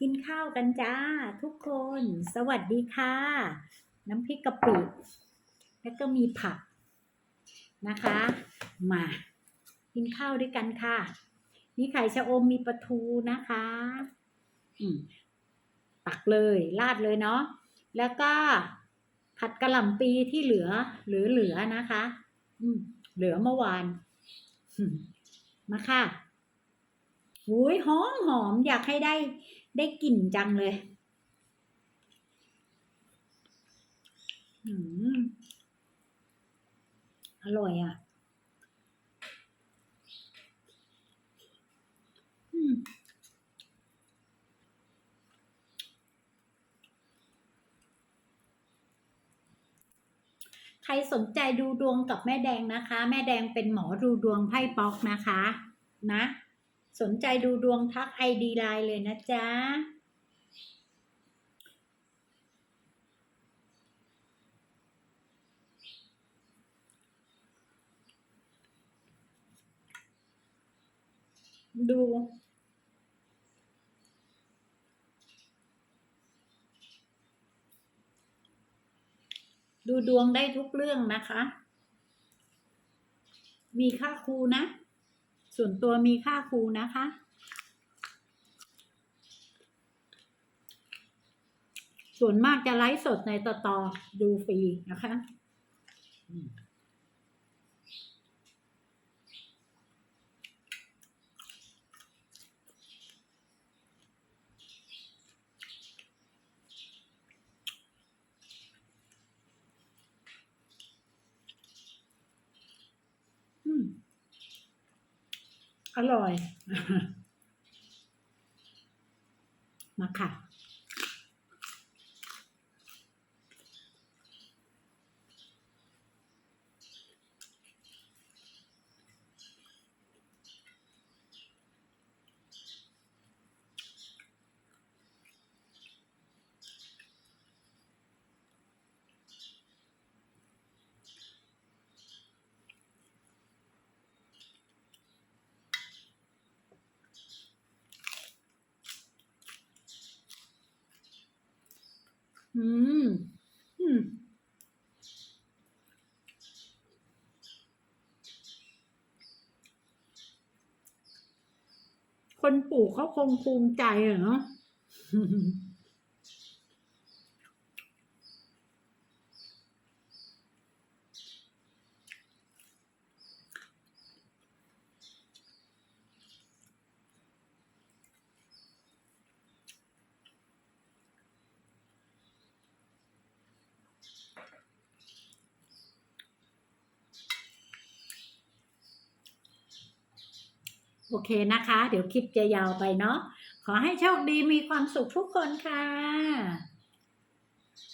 กินข้าวกันจ้าทุกคน สวัสดีค่ะ น้ำพริกกะปิ แล้วก็มีผักนะคะ มา กินข้าวด้วยกันค่ะ มีไข่ชะอมมีปลาทูนะคะอืมตักเลยราดเลยเนาะแล้วก็ผัดกระหล่ำปีที่เหลือหรือเหลือนะคะ อืมเหลือเมื่อวานมาค่ะ หุยหอมหอมอยากให้ได้ได้กลิ่นจังเลยอร่อยอะใครสนใจดูดวงกับแม่แดงนะคะ แม่แดงเป็นหมอดูดวงไพ่ป๊อกนะคะ นะ สนใจดูดวงทักไอดีไลน์เลยนะจ๊ะ ดูดูดวงได้ทุกเรื่องนะคะ มีค่าครูนะ ส่วนตัวมีค่าครูนะคะ ส่วนมากจะไลฟ์สดในต่อต่อดูฟรีนะคะ อร่อย มาค่ะ อืม อืม คนปลูกเขาคงภูมิใจอะเนาะ อเคนะคะ เดี๋ยวคลิปจะยาวไปเนาะขอให้โชคดีมีความสุขทุกคนค่ะ